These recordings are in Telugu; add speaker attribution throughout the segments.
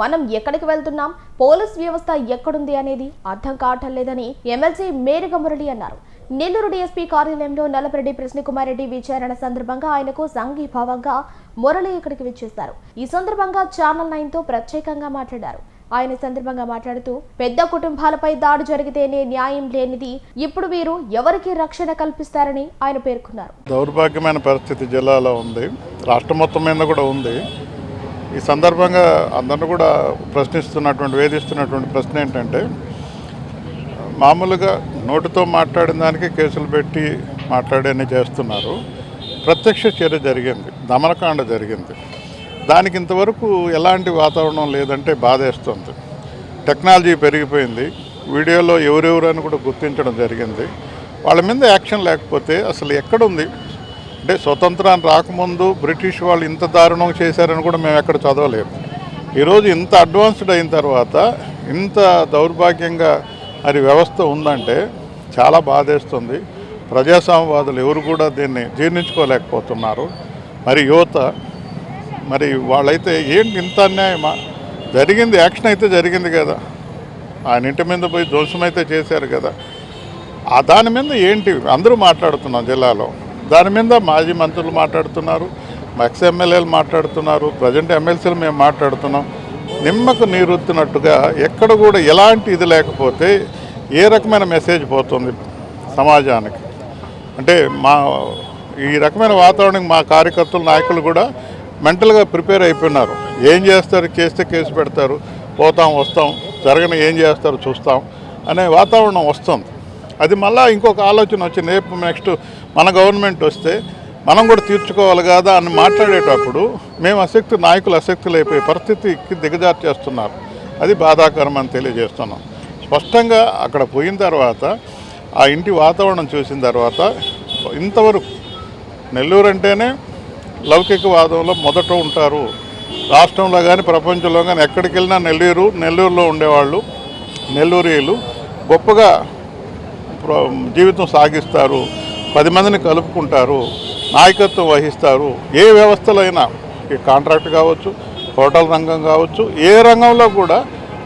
Speaker 1: మనం ఎక్కడికి వెళ్తున్నాం? పోలీస్ వ్యవస్థ ఎక్కడుంది అనేది అర్థం కావటం లేదని ఎమ్మెల్సీ మేరుగ మురళి అన్నారు. నెల్లూరు డీఎస్పీ కార్యాలయంలో నల్లపరెడ్డి కృష్ణకుమార్ రెడ్డి విచారణ సందర్భంగా ఆయనకు సంఘీభావంగా మురళి ఇక్కడికి విచ్చేశారు. ఈ సందర్భంగా ఛానల్ నైన్తో ప్రత్యేకంగా మాట్లాడారు. ఆయన సందర్భంగా మాట్లాడుతూ పెద్ద కుటుంబాలపై దాడి జరిగితేనే న్యాయం లేనిది ఇప్పుడు వీరు ఎవరికి రక్షణ కల్పిస్తారని ఆయన పేర్కొన్నారు.
Speaker 2: దౌర్భాగ్యమైన పరిస్థితి జిల్లాలో ఉంది. రాష్ట్రం మొత్తం మీద కూడా ఉంది. ఈ సందర్భంగా అందరిని కూడా ప్రశ్నిస్తున్నటువంటి వేధిస్తున్నటువంటి ప్రశ్న ఏంటంటే మామూలుగా నోటితో మాట్లాడిన దానికి కేసులు పెట్టి మాట్లాడని చేస్తున్నారు. ప్రత్యక్ష చర్య జరిగింది దమనకాండ జరిగింది. దానికి ఇంతవరకు ఎలాంటి వాతావరణం లేదంటే బాధేస్తుంది. టెక్నాలజీ పెరిగిపోయింది. వీడియోలో ఎవరెవరు అని కూడా గుర్తించడం జరిగింది. వాళ్ళ మీద యాక్షన్ లేకపోతే అసలు ఎక్కడుంది? అంటే స్వతంత్రాన్ని రాకముందు బ్రిటిష్ వాళ్ళు ఇంత దారుణం చేశారని కూడా మేము ఎక్కడ చదవలేము. ఈరోజు ఇంత అడ్వాన్స్డ్ అయిన తర్వాత ఇంత దౌర్భాగ్యంగా మరి వ్యవస్థ ఉందంటే చాలా బాధేస్తుంది. ప్రజాస్వామ్యవాదులు ఎవరు కూడా దీన్ని జీర్ణించుకోలేకపోతున్నారు. మరి యువత మరి వాళ్ళైతే ఏంటి ఇంత అన్యాయమా జరిగింది యాక్షన్ అయితే జరిగింది కదా. ఆయన ఇంటి మీద పోయి ధ్వంసం అయితే చేశారు కదా. ఆ దాని మీద ఏంటి? అందరూ మాట్లాడుతున్నాం జిల్లాలో. దాని మీద మాజీ మంత్రులు మాట్లాడుతున్నారు ఎక్స్ ఎమ్మెల్యేలు మాట్లాడుతున్నారు ప్రజెంట్ ఎమ్మెల్సీలు మేము మాట్లాడుతున్నాం. నిమ్మకు నీరుత్తినట్టుగా ఎక్కడ కూడా ఎలాంటి ఇది లేకపోతే ఏ రకమైన మెసేజ్ పోతుంది సమాజానికి? అంటే మా ఈ రకమైన వాతావరణం మా కార్యకర్తలు నాయకులు కూడా మెంటల్గా ప్రిపేర్ అయిపోయినారు. ఏం చేస్తారు? చేస్తే కేసు పెడతారు. పోతాం వస్తాం. జరగని ఏం చేస్తారు? చూస్తాం. అనే వాతావరణం వస్తుంది. అది మళ్ళీ ఇంకొక ఆలోచన వచ్చింది రేపు నెక్స్ట్ మన గవర్నమెంట్ వస్తే మనం కూడా తీర్చుకోవాలి కదా అని మాట్లాడేటప్పుడు మేము అశక్తి నాయకులు అశక్తులు అయిపోయే పరిస్థితికి దిగజారు చేస్తున్నారు. అది బాధాకరం అని తెలియజేస్తున్నాం. స్పష్టంగా అక్కడ పోయిన తర్వాత ఆ ఇంటి వాతావరణం చూసిన తర్వాత ఇంతవరకు నెల్లూరు అంటేనే లౌకికవాదంలో మొదట ఉంటారు. రాష్ట్రంలో కానీ ప్రపంచంలో కానీ ఎక్కడికి వెళ్ళినా నెల్లూరు నెల్లూరులో ఉండేవాళ్ళు నెల్లూరీలు గొప్పగా జీవితం సాగిస్తారు పది మందిని కలుపుకుంటారు నాయకత్వం వహిస్తారు. ఏ వ్యవస్థలో అయినా ఈ కాంట్రాక్ట్ కావచ్చు హోటల్ రంగం కావచ్చు ఏ రంగంలో కూడా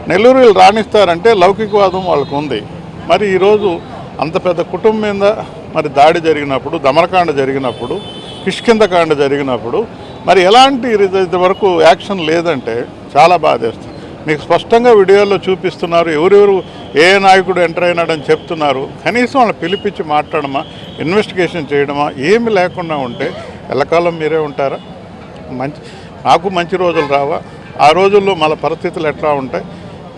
Speaker 2: నెల్లూరులు రాణిస్తారంటే లౌకికవాదం వాళ్ళకు ఉంది మరి ఈరోజు అంత పెద్ద కుటుంబం మీద మరి దాడి జరిగినప్పుడు దమనకాండ జరిగినప్పుడు కిష్కిందకాండ జరిగినప్పుడు మరి ఎలాంటి ఇది వరకు యాక్షన్ లేదంటే చాలా బాధేస్తుంది. మీకు స్పష్టంగా వీడియోలో చూపిస్తున్నారు ఎవరెవరు ఏ నాయకుడు ఎంటర్ అయినాడని చెప్తున్నారు. కనీసం వాళ్ళని పిలిపించి మాట్లాడమా ఇన్వెస్టిగేషన్ చేయడమా ఏమి లేకుండా ఉంటే ఎల్లకాలం మీరే ఉంటారా? మంచి నాకు మంచి రోజులు రావా? ఆ రోజుల్లో మన పరిస్థితులు ఎట్లా ఉంటాయి?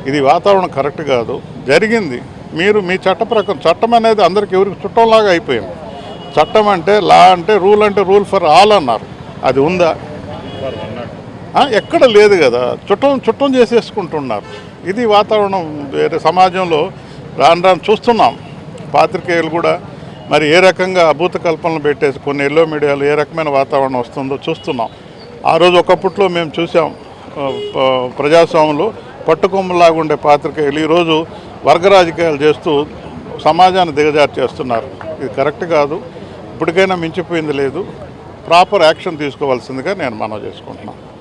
Speaker 2: ఇది వాతావరణం కరెక్ట్ కాదు. జరిగింది. మీరు మీ చట్ట ప్రకారం చట్టం అనేది అందరికి ఎవరికి చుట్టంలాగా అయిపోయింది. చట్టం అంటే లా అంటే రూల్ అంటే రూల్ ఫర్ ఆల్ అన్నారు. అది ఉందా? ఎక్కడ లేదు కదా. చుట్టం చుట్టం చేసేసుకుంటున్నారు. ఇది వాతావరణం వేరే సమాజంలో రాను రాను చూస్తున్నాం. పాత్రికేయులు కూడా మరి ఏ రకంగా అభూత కల్పనలు పెట్టేసి కొన్ని ఎల్లో మీడియాలో ఏ రకమైన వాతావరణం వస్తుందో చూస్తున్నాం. ఆ రోజు ఒకప్పట్లో మేము చూసాం ప్రజాస్వాములు ప- ప్రజాస్వామ్యంలో ఉండే పాత్రికేయులు ఈరోజు వర్గ రాజకీయాలు చేస్తూ సమాజాన్ని దిగజారు చేస్తున్నారు. ఇది కరెక్ట్ కాదు. ఇప్పటికైనా మించిపోయింది లేదు. ప్రాపర్ యాక్షన్ తీసుకోవాల్సిందిగా నేను మనవి చేసుకుంటున్నాను.